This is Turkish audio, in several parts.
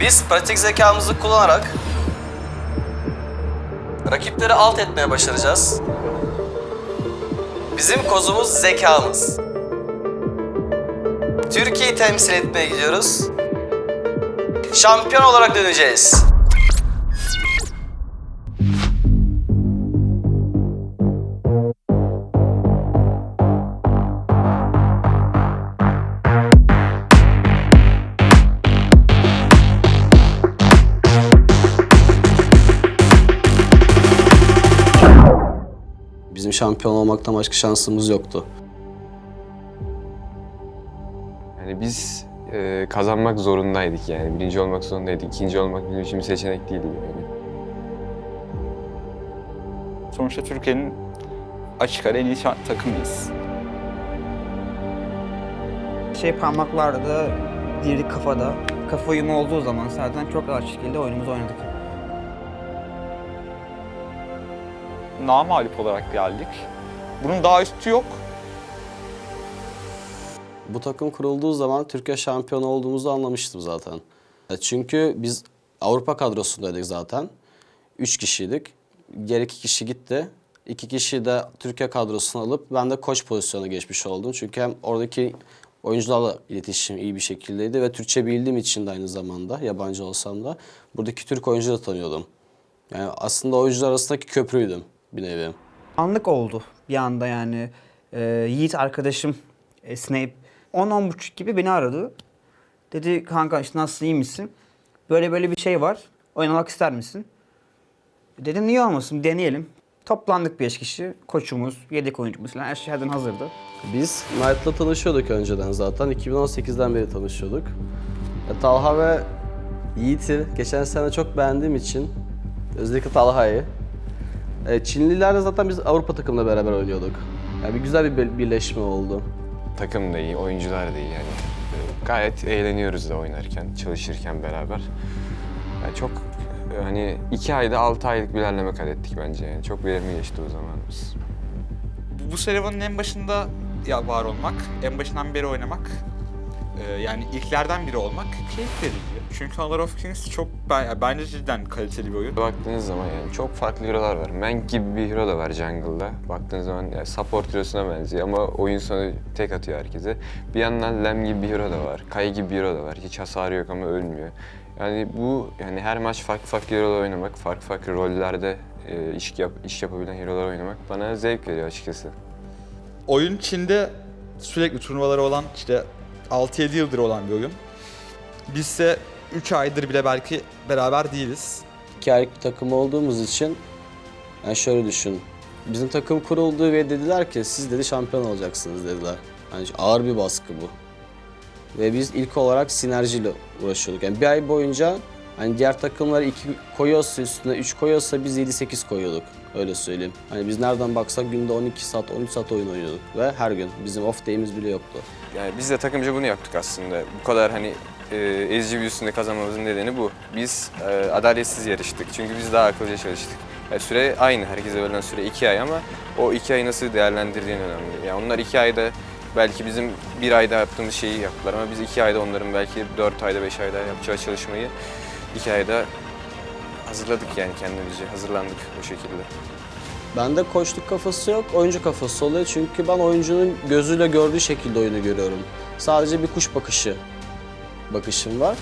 Biz pratik zekamızı kullanarak rakipleri alt etmeye başaracağız. Bizim kozumuz zekamız. Türkiye'yi temsil etmeye gidiyoruz. Şampiyon olarak döneceğiz. Şampiyon olmaktan başka şansımız yoktu. Yani biz e, kazanmak zorundaydık yani. Birinci olmak zorundaydık. İkinci olmak bizim için bir seçenek değildi yani. Sonuçta Türkiye'nin açık ara en iyi takımıyız. Şey parmaklarda, diğeri kafada. Kafa uyumu olduğu zaman zaten çok rahat şekilde oyunumuzu oynadık. Namalip olarak geldik. Bunun daha üstü yok. Bu takım kurulduğu zaman Türkiye şampiyonu olduğumuzu anlamıştım zaten. Çünkü biz Avrupa kadrosundaydık zaten. Üç kişiydik. Diğer iki kişi gitti. İki kişi de Türkiye kadrosuna alıp ben de koç pozisyona geçmiş oldum. Çünkü hem oradaki oyuncularla iletişim iyi bir şekildeydi ve Türkçe bildiğim için de aynı zamanda yabancı olsam da buradaki Türk oyuncuları tanıyordum. Yani aslında oyuncular arasındaki köprüydüm bir nevi. Anlık oldu bir anda yani. Ee, Yiğit arkadaşım e, Snape 10-10.30 gibi beni aradı. Dedi kanka işte nasıl iyi misin? Böyle böyle bir şey var. Oynamak ister misin? Dedim niye olmasın deneyelim. Toplandık 5 kişi. Koçumuz, yedek oyuncumuz falan her şey herden hazırdı. Biz Knight'la tanışıyorduk önceden zaten. 2018'den beri tanışıyorduk. E, Talha ve Yiğit'i geçen sene çok beğendiğim için özellikle Talha'yı. E, Çinlilerle zaten biz Avrupa takımla beraber oynuyorduk. Yani bir güzel bir bir- birleşme oldu. Takım da iyi, oyuncular da iyi yani. E, Gayet eğleniyoruz da oynarken, çalışırken beraber. Yani çok e, hani iki ayda altı aylık bir ilerleme kat ettik bence yani. Çok verimli geçti o zamanımız. Bu- Bu serüvenin en başında ya var olmak, en başından beri oynamak, e, yani ilklerden biri olmak keyif verici. Çünkü Honor of Kings çok ben- bence cidden kaliteli bir oyun. Baktığınız zaman yani çok farklı hero'lar var. Mank gibi bir hero da var jungle'da. Baktığınız zaman yani support hero'suna benziyor ama oyun sonu tek atıyor herkese. Bir yandan Lem gibi bir hero da var. Kay gibi bir hero da var. Hiç hasarı yok ama ölmüyor. Yani bu yani her maç farklı farklı hero'lar oynamak, farklı farklı rollerde e, iş, yap, iş yapabilen hero'lar oynamak bana zevk veriyor açıkçası. Oyun Çin'de sürekli turnuvaları olan işte 6-7 yıldır olan bir oyun. Biz de 3 aydır bile belki beraber değiliz. İki aylık bir takım olduğumuz için yani şöyle düşün. Bizim takım kuruldu ve dediler ki siz dedi şampiyon olacaksınız dediler. Yani ağır bir baskı bu. Ve biz ilk olarak sinerjiyle uğraşıyorduk. Yani bir ay boyunca hani diğer takımlar iki koyuyorsa üstüne 3 koyuyorsa biz 7-8 koyuyorduk. Öyle söyleyeyim. Hani biz nereden baksak günde 12 saat, 13 saat oyun oynuyorduk. Ve her gün bizim off day'imiz bile yoktu. Yani biz de takımca bunu yaptık aslında. Bu kadar hani e, ezici bir üstünde kazanmamızın nedeni bu. Biz e, adaletsiz yarıştık çünkü biz daha akıllıca çalıştık. Yani süre aynı, herkese verilen süre iki ay ama o iki ayı nasıl değerlendirdiğin önemli. Yani onlar iki ayda belki bizim bir ayda yaptığımız şeyi yaptılar ama biz iki ayda onların belki dört ayda, beş ayda yapacağı çalışmayı iki ayda hazırladık yani kendimizi, hazırlandık bu şekilde. Bende koçluk kafası yok, oyuncu kafası oluyor. Çünkü ben oyuncunun gözüyle gördüğü şekilde oyunu görüyorum. Sadece bir kuş bakışı bakışım var.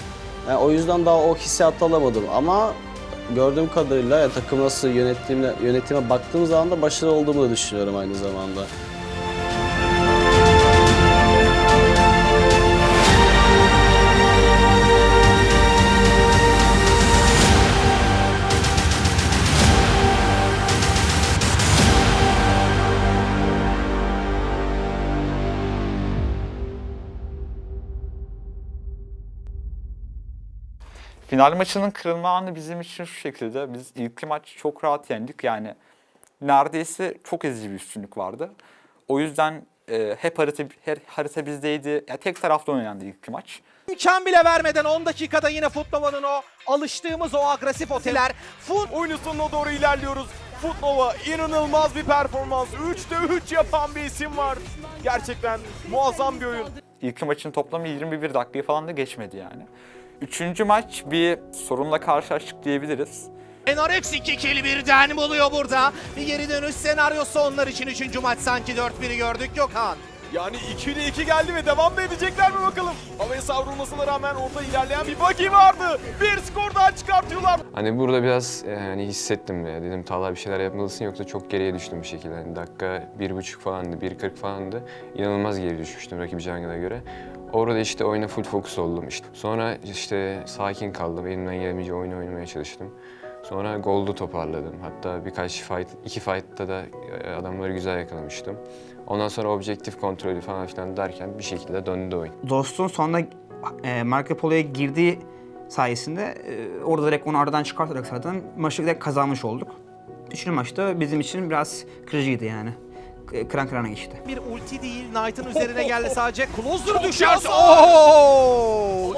Yani o yüzden daha o hissiyatı alamadım ama gördüğüm kadarıyla ya takım nasıl yönettiğimle, yönetime baktığım zaman da başarılı olduğumu da düşünüyorum aynı zamanda. Final maçının kırılma anı bizim için şu şekilde. Biz ilk maç çok rahat yendik. Yani neredeyse çok ezici bir üstünlük vardı. O yüzden e, hep harita, her harita bizdeydi. Ya tek taraflı oynandı ilk maç. İmkan bile vermeden 10 dakikada yine Futnova'nın o alıştığımız o agresif oteller. Fut oyunun sonuna doğru ilerliyoruz. Futnova inanılmaz bir performans. 3'te 3 yapan bir isim var. Gerçekten muazzam bir oyun. İlk maçın toplamı 21 dakikayı falan da geçmedi yani. Üçüncü maç bir sorunla karşılaştık diyebiliriz. Enarex iki kill birden buluyor burada. Bir geri dönüş senaryosu onlar için üçüncü maç sanki 4-1'i gördük Gökhan. Yani 2'de 2 geldi ve devam da edecekler mi bakalım? Havaya savrulmasına rağmen orada ilerleyen bir buggy vardı. Bir skor daha çıkartıyorlar. Hani burada biraz e, hani hissettim ya. Dedim Talha bir şeyler yapmalısın yoksa çok geriye düştüm bir şekilde. Hani dakika bir buçuk falandı, bir kırk falandı. İnanılmaz geri düşmüştüm rakip Cihangir'e göre. Orada işte oyuna full fokus oldum işte. Sonra işte sakin kaldım. Elimden gelmeyince oyunu oynamaya çalıştım. Sonra goldu toparladım. Hatta birkaç fight, iki fight'ta da e, adamları güzel yakalamıştım. Ondan sonra objektif kontrolü falan filan derken bir şekilde döndü oyun. Dostun sonunda e, Marco Polo'ya girdiği sayesinde e, orada direkt onu aradan çıkartarak zaten maçı direkt kazanmış olduk. Üçüncü maçta bizim için biraz kırıcıydı yani. K- Kıran kırana geçti. Bir ulti değil Knight'ın üzerine geldi sadece. Closer düşerse. Oo!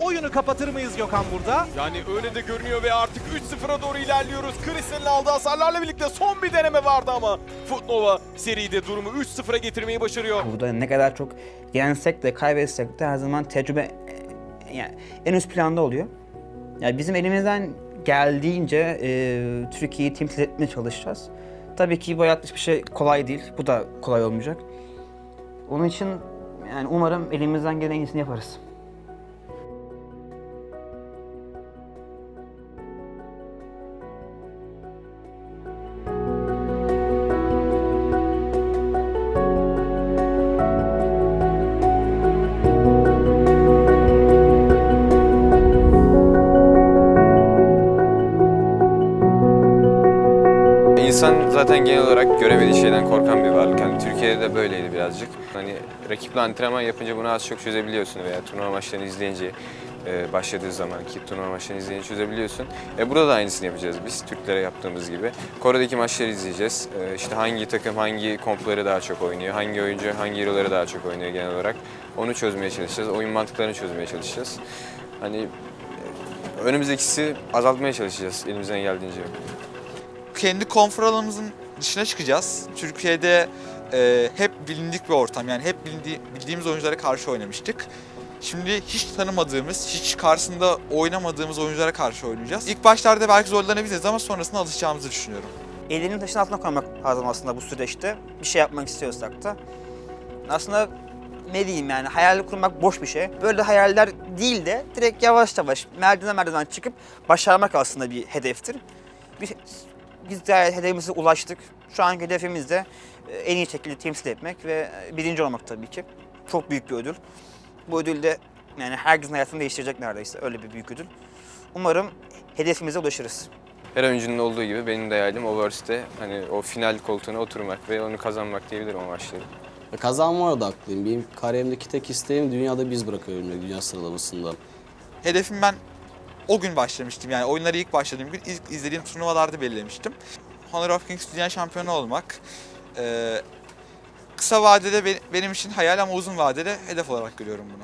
Oyunu kapatır mıyız Gökhan burada? Yani öyle de görünüyor ve artık 3-0'a doğru ilerliyoruz. Chris'in aldığı hasarlarla birlikte son bir deneme vardı ama Footnova seride durumu 3-0'a getirmeyi başarıyor. Burada ne kadar çok yensek de kaybetsek de her zaman tecrübe e, yani en üst planda oluyor. Yani bizim elimizden geldiğince e, Türkiye'yi temsil etmeye çalışacağız. Tabii ki bu hayatta hiçbir şey kolay değil. Bu da kolay olmayacak. Onun için yani umarım elimizden gelen en iyisini yaparız. İnsan zaten genel olarak göremediği şeyden korkan bir varlık. Hani Türkiye'de de böyleydi birazcık. Hani rakiple antrenman yapınca bunu az çok çözebiliyorsun veya turnuva maçlarını izleyince e, başladığı zaman ki turnuva maçlarını izleyince çözebiliyorsun. E, burada da aynısını yapacağız biz Türklere yaptığımız gibi. Kore'deki maçları izleyeceğiz. E, işte hangi takım hangi kompları daha çok oynuyor, hangi oyuncu hangi hero'ları daha çok oynuyor genel olarak. Onu çözmeye çalışacağız. Oyun mantıklarını çözmeye çalışacağız. Hani önümüzdekisi azaltmaya çalışacağız elimizden geldiğince. Kendi konfor alanımızın dışına çıkacağız. Türkiye'de e, hep bilindik bir ortam yani hep bildi- bildiğimiz oyunculara karşı oynamıştık. Şimdi hiç tanımadığımız, hiç karşısında oynamadığımız oyunculara karşı oynayacağız. İlk başlarda belki zorlanabiliriz ama sonrasında alışacağımızı düşünüyorum. Elini taşın altına koymak lazım aslında bu süreçte. Bir şey yapmak istiyorsak da. Aslında ne diyeyim yani hayal kurmak boş bir şey. Böyle hayaller değil de direkt yavaş yavaş merdiven merdiven çıkıp başarmak aslında bir hedeftir. Biz, biz de hedefimize ulaştık. Şu anki hedefimiz de e, en iyi şekilde temsil etmek ve e, birinci olmak tabii ki. Çok büyük bir ödül. Bu ödül de yani herkesin hayatını değiştirecek neredeyse öyle bir büyük ödül. Umarım hedefimize ulaşırız. Her oyuncunun olduğu gibi benim de hayalim Oversea'de hani o final koltuğuna oturmak ve onu kazanmak diyebilirim o maçları. Ve Kazanmaya odaklıyım. Benim kariyerimdeki tek isteğim dünyada biz bırakabilmek dünya sıralamasında. Hedefim ben o gün başlamıştım yani oyunlara ilk başladığım gün ilk izlediğim turnuvalarda belirlemiştim. Honor of Kings Dünya Şampiyonu olmak. e, kısa vadede be- benim için hayal ama uzun vadede hedef olarak görüyorum bunu.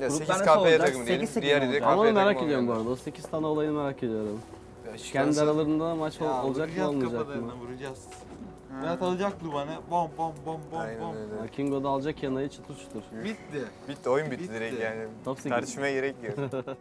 Ya Gruplar 8 nasıl KP'ye olacak? takımı diyelim. 8-8 Diğeri de olacak. KP'ye takımı merak ediyorum bu arada. O 8 tane olayını merak ediyorum. Kendi aralarında maç ol- Ya olacak mı olmayacak mı? Vuracağız. Berat alacak Luban'ı. Bom bom bom bom Aynen bom. öyle. Kingo da alacak yanayı çıtır çıtır. Bitti. Bitti oyun bitti Bitti. direkt yani. Top sekiz. Tartışmaya gerek yok.